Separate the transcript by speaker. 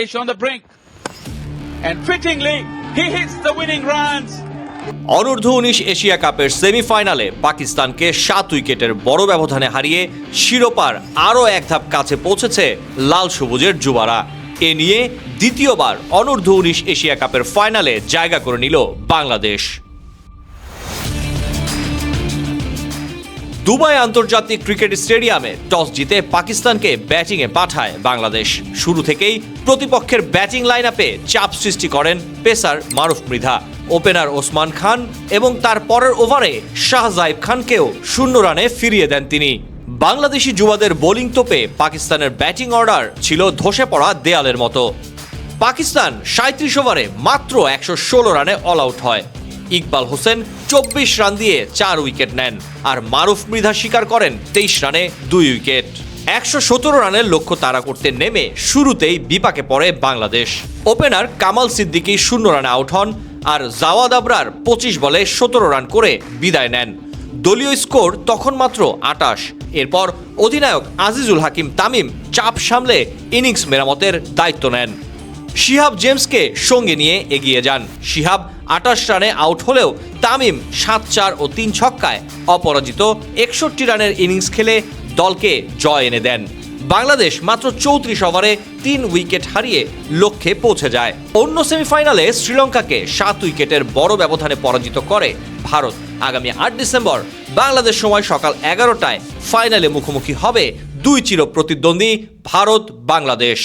Speaker 1: On the brink. And fittingly, he hits the winning runs.
Speaker 2: অনূর্ধ্ব উনিশ Asia কাপের সেমিফাইনালে পাকিস্তানকে সাত উইকেটের বড় ব্যবধানে হারিয়ে শিরোপার আরও এক ধাপ কাছে পৌঁছেছে লাল সবুজের যুবারা এ নিয়ে দ্বিতীয়বার অনূর্ধ্ব উনিশ এশিয়া কাপের ফাইনালে জায়গা করে নিল বাংলাদেশ দুবাই আন্তর্জাতিক ক্রিকেট স্টেডিয়ামে টস জিতে পাকিস্তানকে ব্যাটিংয়ে পাঠায় বাংলাদেশ। শুরু থেকেই প্রতিপক্ষের ব্যাটিং লাইন আপে চাপ সৃষ্টি করেন পেসার মারুফ মৃধা। ওপেনার ওসমান খান এবং তার পরের ওভারে শাহজাইব খানকেও শূন্য রানে ফিরিয়ে দেন তিনি। বাংলাদেশি যুবাদের বোলিং তোপে পাকিস্তানের ব্যাটিং অর্ডার ছিল ধসে পড়া দেয়ালের মতো। পাকিস্তান সাঁত্রিশ ওভারে মাত্র একশো ষোলো রানে অল আউট হয়। ইকবাল হোসেন চব্বিশ রান দিয়ে চার উইকেট নেন আর মারুফ মৃধা স্বীকার করেন তেইশ রানে দুই উইকেট। একশো সতেরো রানের লক্ষ্য তাড়া করতে নেমে শুরুতেই বিপাকে পড়ে বাংলাদেশ। ওপেনার কামাল সিদ্দিকী শূন্য রানে আউট হন আর জাওয়াদ আবরার পঁচিশ বলে সতেরো রান করে বিদায় নেন। দলীয় স্কোর তখন মাত্র আটাশ। এরপর অধিনায়ক আজিজুল হাকিম তামিম চাপ সামলে ইনিংস মেরামতের দায়িত্ব নেন। শিহাব জেমসকে সঙ্গে নিয়ে এগিয়ে যান। শিহাব আটাশ রানে আউট হলেও তামিম সাত চার ও তিন ছক্কায় অপরাজিত একষট্টি রানের ইনিংস খেলে দলকে জয় এনে দেন। বাংলাদেশ মাত্র চৌত্রিশ ওভারে তিন উইকেট হারিয়ে লক্ষ্যে পৌঁছে যায়। অন্য সেমিফাইনালে শ্রীলঙ্কাকে সাত উইকেটের বড় ব্যবধানে পরাজিত করে ভারত। আগামী আট ডিসেম্বর বাংলাদেশ সময় সকাল এগারোটায় ফাইনালে মুখোমুখি হবে দুই চির প্রতিদ্বন্দ্বী ভারত বাংলাদেশ